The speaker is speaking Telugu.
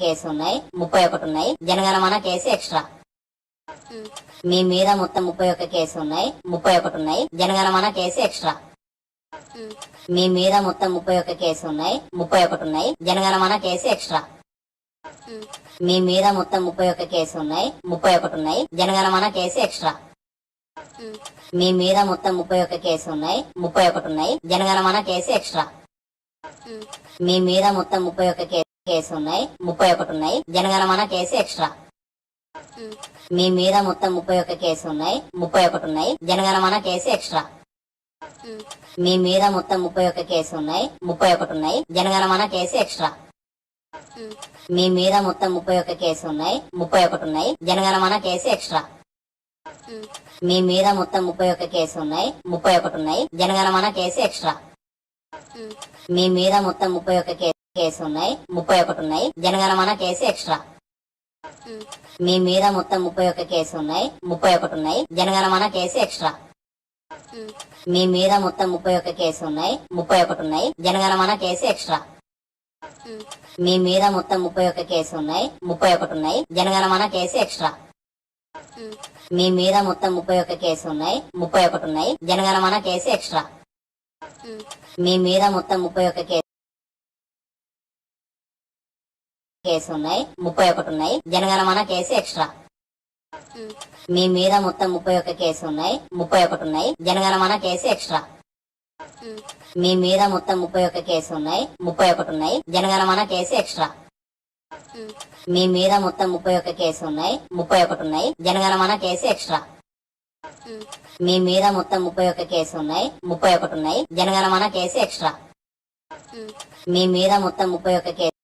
కేసు ఉన్నాయి ముప్పై ఒకటి ఉన్నాయి. Jana Gana Mana case extra. మీ మీద మొత్తం ముప్పై ఒక్క కేసు ఉన్నాయి ముప్పై ఒకటి ఉన్నాయి. Jana Gana Mana case extra. మీ మీద మొత్తం ముప్పై ఒక్క కేసు ఉన్నాయి ముప్పై ఒకటి ఉన్నాయి. Jana Gana Mana case extra. మీ మీద మొత్తం ముప్పై ఒక్క కేసు ఉన్నాయి ముప్పై ఒకటి ఉన్నాయి. Jana Gana Mana case extra. మీ మీద మొత్తం ముప్పై ఒక్క కేసు ఉన్నాయి ముప్పై ఒకటి ఉన్నాయి. Jana Gana Mana case extra. మీ మీద మొత్తం ముప్పై ఒక్క కే- కేసు ఉన్నాయి. ముప్పై ఒకటి ఉన్నాయి. Jana Gana Mana case extra. మీ మీద మొత్తం ముప్పై ఒక్క కేసు ఉన్నాయి. ముప్పై ఒకటి ఉన్నాయి. Jana Gana Mana case extra. మీ మీద మొత్తం ముప్పై ఒక్క కేసు ఉన్నాయి. ముప్పై ఒకటి ఉన్నాయి. Jana Gana Mana case extra. మీ మీద మొత్తం ముప్పై ఒక్క కేసు ఉన్నాయి. ముప్పై ఒకటి ఉన్నాయి. Jana Gana Mana case extra. మీ మీద మొత్తం ముప్పై ఒక్క కేసు ఉన్నాయి. ముప్పై ఒకటి ఉన్నాయి. Jana Gana Mana case extra. మీ మీద మొత్తం ముప్పై ఒక్క కే- కేసు ఉన్నాయి. ముప్పై ఒకటి ఉన్నాయి. Jana Gana Mana case extra. మీ మీద మొత్తం ముప్పై ఒక్క కేసు ఉన్నాయి. ముప్పై ఒకటి ఉన్నాయి. Jana Gana Mana case extra. మీ మీద మొత్తం ముప్పై ఒక్క కేసు ఉన్నాయి. ముప్పై ఒకటి ఉన్నాయి. Jana Gana Mana case extra. మీ మీద మొత్తం ముప్పై ఒక్క కేసు ఉన్నాయి. ముప్పై ఒకటి ఉన్నాయి. Jana Gana Mana case extra. మీ మీద మొత్తం ముప్పై ఒక్క కేసు ఉన్నాయి. ముప్పై ఒకటి ఉన్నాయి. Jana Gana Mana case extra. మీ మీద మొత్తం ముప్పై ఒక్క కేసు కేసు ఉన్నాయి. ముప్పై ఒకటి ఉన్నాయి. Jana Gana Mana case extra. మీ మీద మొత్తం ముప్పై ఒక్క కేసు ఉన్నాయి. ముప్పై ఒకటి ఉన్నాయి. Jana Gana Mana case extra. మీ మీద మొత్తం ముప్పై ఒక్క కేసు ఉన్నాయి. ముప్పై ఒకటి ఉన్నాయి. Jana Gana Mana case extra. మీ మీద మొత్తం ముప్పై ఒక్క కేసు ఉన్నాయి. ముప్పై ఒకటి ఉన్నాయి. Jana Gana Mana case extra. మీ మీద మొత్తం ముప్పై ఒక్క కేసు ఉన్నాయి. ముప్పై ఒకటి ఉన్నాయి. Jana Gana Mana case extra. మీ మీద మొత్తం ముప్పై ఒక్క కేసు